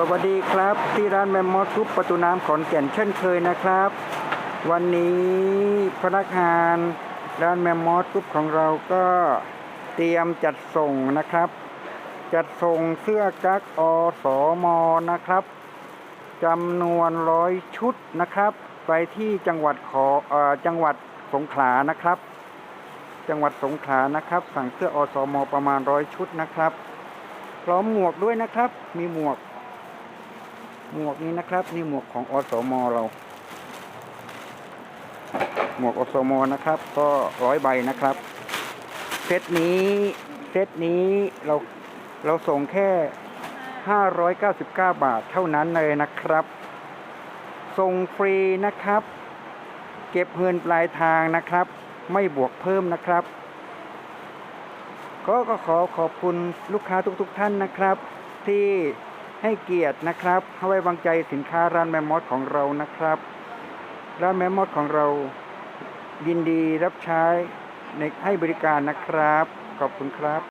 สวัสดีครับ ที่ร้านแมมมอสซุปประตูน้ำขอนแก่นเช่นเคยนะครับ วันนี้พนักงานร้านแมมมอสซุปของเราก็เตรียมจัดส่งนะครับ จัดส่งเสื้อกั๊กอสอมอนะครับจำนวนร้อยชุดนะครับ ไปที่จังหวัดขออจังหวัดสงขลานะครับ จังหวัดสงขลานะครับ สั่งเสื้ออสอมประมาณร้อยชุดนะครับ พร้อมหมวกด้วยนะครับ มีหมวก หมวกนี้นะครับ นี่หมวกของอสมเรา หมวกอสมนะครับ ก็ร้อยใบนะครับ เซตนี้เซตนี้เราเราส่งแค่ 599 บาทเท่านั้นเลยนะครับ ส่งฟรีนะครับ เก็บเงินปลายทางนะครับ ไม่บวกเพิ่มนะครับ ก็ก็ขอขอบคุณลูกค้าทุกๆทท่านนะครับ ที่ ให้เกียรตินะครับให้ไว้วางใจสินค้าร้านแมมมอสของเรานะครับ ร้านแมมมอสของเรายินดีรับใช้ในให้บริการนะครับ ขอบคุณครับ